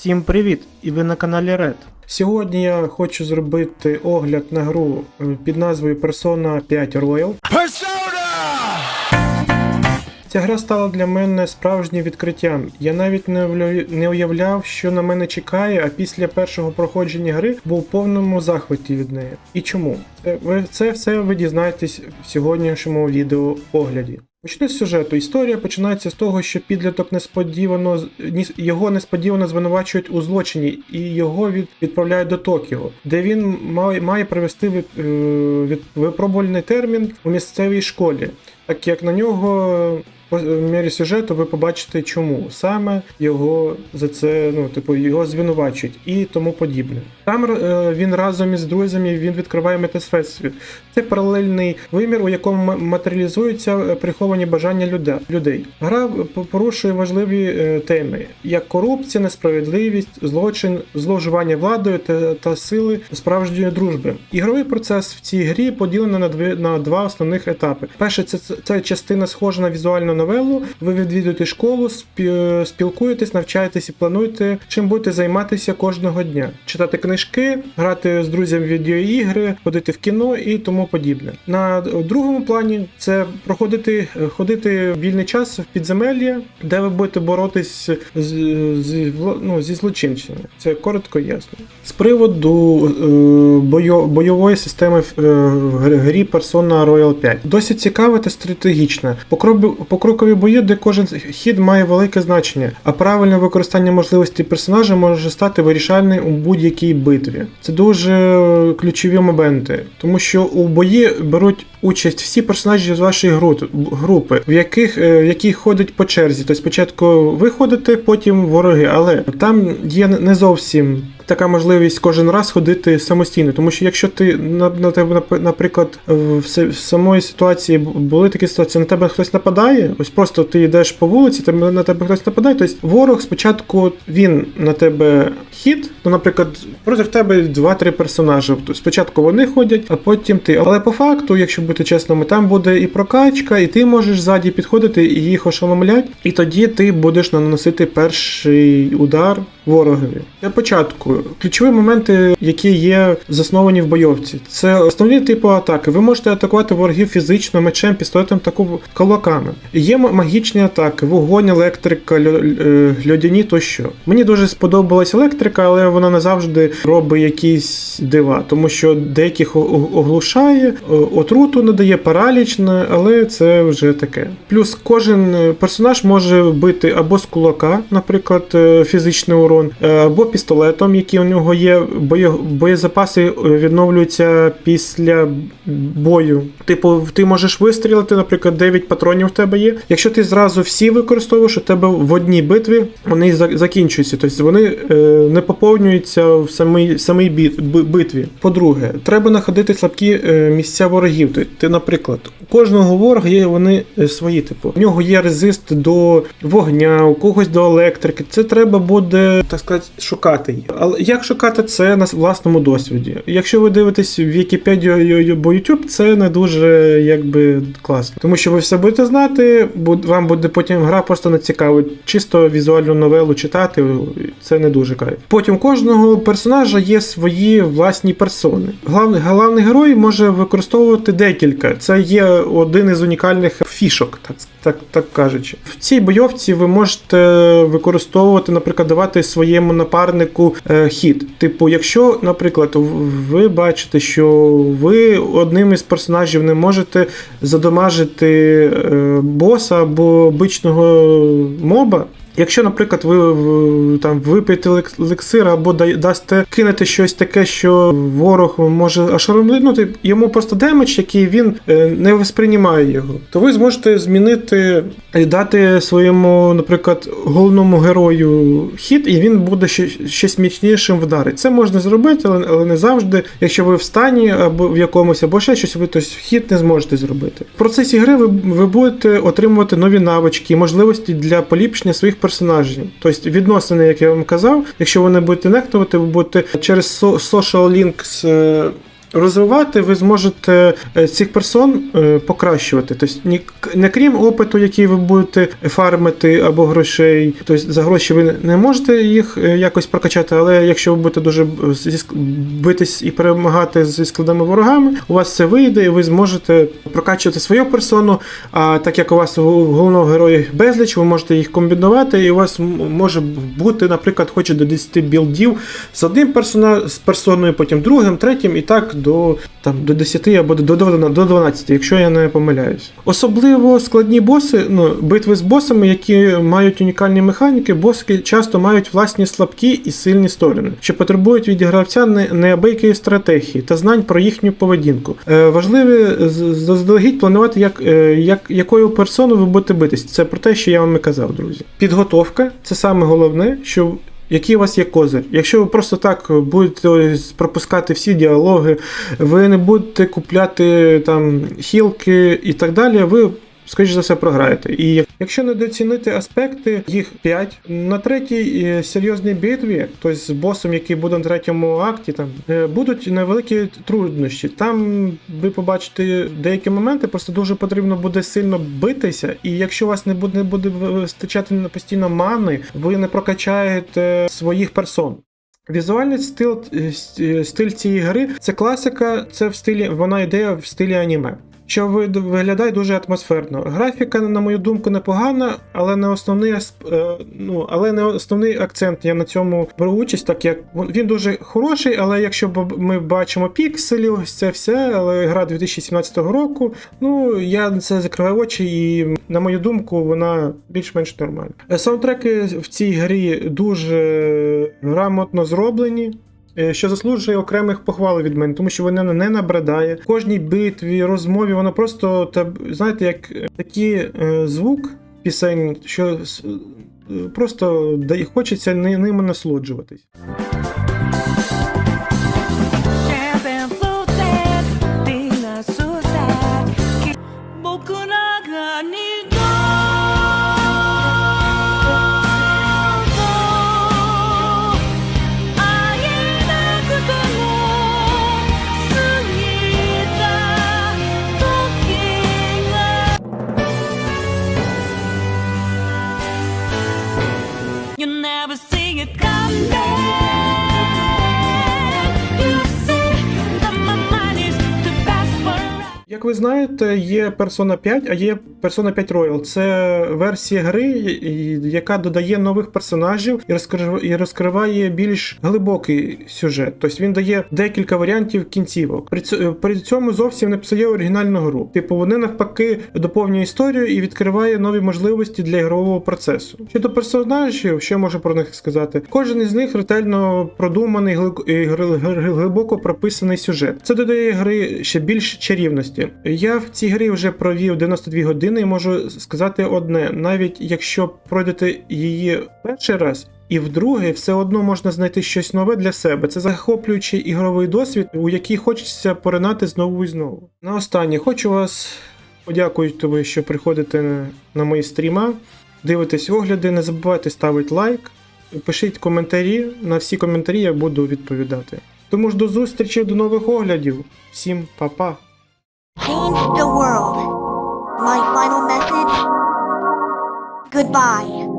Всім привіт! І ви на каналі Red. Сьогодні я хочу зробити огляд на гру е, під назвою Persona 5 Royal. Ця гра стала для мене справжнім відкриттям. Я навіть не не уявляв, що на мене чекає, а після першого проходження гри був у повному захваті від неї. І чому? Це, ви, це все ви дізнаєтесь в сьогоднішньому відео огляді. Почну з сюжету. Історія починається з того, що підліток несподівано його несподівано звинувачують у злочині, і його від, відправляють до Токіо, де він має, має провести від, е, від, випробувальний термін у місцевій школі, так як на нього. По в мірі сюжету ви побачите, чому саме його за це, ну типу, його звинувачують і тому подібне. Там е, він разом із друзями він відкриває метасвет. Це паралельний вимір, у якому матеріалізуються е, приховані бажання людей. Гра порушує важливі е, теми, як корупція, несправедливість, злочин, зловживання владою та, та сили справжньої дружби. Ігровий процес в цій грі поділений на дві на два основних етапи. Перше, це, це, частина схожа на візуальну новелу. Ви відвідуєте школу, спі, спілкуєтесь, навчаєтесь і плануєте, чим будете займатися кожного дня. Читати книжки, грати з друзями в відеоігри, ходити в кіно і тому подібне. На другому плані це проходити, ходити вільний час в підземелля, де ви будете боротись з, з, ну, зі злочинцями. Це коротко і ясно. З приводу е, бойо, бойової системи в е, в грі Persona Royal 5. Досить цікава та стратегічна. Покрокові, покрокові бої, де кожен хід має велике значення, а правильне використання можливості персонажа може стати вирішальним у будь-якій битві. Це дуже ключові моменти, тому що у бої беруть участь всі персонажі з вашої групи, в яких е, які ходять по черзі. Тобто спочатку ви ходите, потім вороги, але там є не зовсім така можливість кожен раз ходити самостійно. Тому що якщо ти на, тебе, наприклад, в, самої ситуації були такі ситуації, на тебе хтось нападає, ось просто ти йдеш по вулиці, тебе на тебе хтось нападає. Тобто ворог спочатку він на тебе хід, ну, наприклад, проти тебе два-три персонажі. Тобто спочатку вони ходять, а потім ти. Але по факту, якщо бути чесними, там буде і прокачка, і ти можеш ззаді підходити і їх ошеломлять, і тоді ти будеш наносити перший удар ворогові. Для початку ключові моменти, які є засновані в бойовці, це основні типи атаки. Ви можете атакувати ворогів фізично, мечем, пістолетом та кулаками. Є магічні атаки, вогонь, електрика, е, льодяні тощо. Мені дуже сподобалась електрика, але вона не завжди робить якісь дива, тому що деяких оглушає, отруту надає, параліч, не- але це вже таке. Плюс кожен персонаж може бити або з кулака, наприклад, е, фізичний урон, е, або пістолетом, який у нього є. Боєзапаси е, відновлюються після бою. Типу, ти можеш вистрілити, наприклад, 9 патронів в тебе є. Якщо ти зразу всі використовуєш, у тебе в одній битві вони закінчуються. Тобто вони е, не поповнюються в самій, самій битві. По-друге, треба знаходити слабкі місця ворогів. Ти, наприклад, кожного ворога є вони е, свої. Типу, у нього є резист до вогня, у когось до електрики. Це треба буде, так сказати, шукати. Але як шукати це на власному досвіді? Якщо ви дивитесь в Вікіпедію або YouTube, це не дуже якби класно. Тому що ви все будете знати, вам буде потім гра просто не цікавить. Чисто візуальну новелу читати, це не дуже кайф. Потім кожного персонажа є свої власні персони. Главний, главний герой може використовувати декілька. Це є один із унікальних фішок, так, так, так кажучи. В цій бойовці ви можете використовувати, наприклад, давати своєму напарнику е, хід. Типу, якщо, наприклад, ви бачите, що ви одним із персонажів не можете задомажити е, боса або бичного моба. Якщо, наприклад, ви там вип'єте елек- елексир або да- дасте кинете щось таке, що ворог може ошаромлити, йому просто демедж, який він е, не восприймає його, то ви зможете змінити і дати своєму, наприклад, головному герою хід, і він буде ще, щось міцнішим вдарить. Це можна зробити, але, але не завжди. Якщо ви в стані або в якомусь, або ще щось, ви то хід не зможете зробити. В процесі гри ви, ви будете отримувати нові навички, можливості для поліпшення своїх персонажів. Тобто відносини, як я вам казав, якщо ви не будете нехтувати, ви будете через social links е, розвивати, ви зможете е, цих персон е, покращувати. Тобто, не крім опиту, який ви будете фармити або грошей, тобто за гроші ви не можете їх е, якось прокачати, але якщо ви будете дуже битись і перемагати зі складними ворогами, у вас це вийде, і ви зможете прокачувати свою персону. А так як у вас головного героя безліч, ви можете їх комбінувати, і у вас може бути, наприклад, хоч до 10 білдів з одним персона, з персоною, потім другим, третім, і так до, там, до 10 або до, до, до 12, якщо я не помиляюсь. Особливо складні боси, ну, битви з босами, які мають унікальні механіки, боски часто мають власні слабкі і сильні сторони, що потребують від гравця не- неабиякої стратегії та знань про їхню поведінку. Е, важливо заздалегідь планувати, як, е, як, якою персоною ви будете битись. Це про те, що я вам і казав, друзі. Підготовка це саме головне, що який у вас є козир. Якщо ви просто так будете пропускати всі діалоги, ви не будете купляти там хілки і так далі, ви. Скоріше за все, програєте. І якщо недооцінити аспекти, їх 5, на третій е, серйозній битві, тобто з босом, який буде на третьому акті, там е, будуть невеликі труднощі. Там ви побачите деякі моменти, просто дуже потрібно буде сильно битися. І якщо у вас не буде, не буде вистачати на постійно мани, ви не прокачаєте своїх персон. Візуальний стиль, е, стиль цієї гри це класика, це в стилі, вона йде в стилі аніме. Що ви- виглядає дуже атмосферно. Графіка, на мою думку, непогана, але не основний е, ну, але не основний акцент. Я на цьому беру участь, так як він дуже хороший, але якщо ми бачимо пікселі, ось це все, але гра 2017 року. Ну я це закриваю очі, і на мою думку, вона більш-менш нормальна. Саундтреки в цій грі дуже грамотно зроблені. Е, Що заслужує окремих похвал від мене, тому що вона не набридає. В кожній битві, розмові, вона просто знаєте, як е, такий е, звук пісень, що просто хочеться ними насолоджуватись. Як ви знаєте, є Persona 5, а є Persona 5 Royal. Це версія гри, яка додає нових персонажів і розкрив- розкриває більш глибокий сюжет. Тобто він дає декілька варіантів кінцівок. При цьому зовсім не псує оригінальну гру. Типу, вони навпаки доповнює історію і відкриває нові можливості для ігрового процесу. Щодо персонажів, що можу про них сказати? Кожен із них ретельно продуманий глибоко прописаний сюжет. Це додає гри ще більш чарівності. Я в цій грі вже провів 92 години і можу сказати одне: навіть якщо пройдете її перший раз. І вдруге, все одно можна знайти щось нове для себе. Це захоплюючий ігровий досвід, у який хочеться поринати знову і знову. На останнє хочу вас подякувати, що приходите на, мої стріма, дивитесь огляди, не забувайте ставити лайк, пишіть коментарі. На всі коментарі я буду відповідати. Тому ж до зустрічі, до нових оглядів. Всім па-па! Change the world. My final message? Goodbye.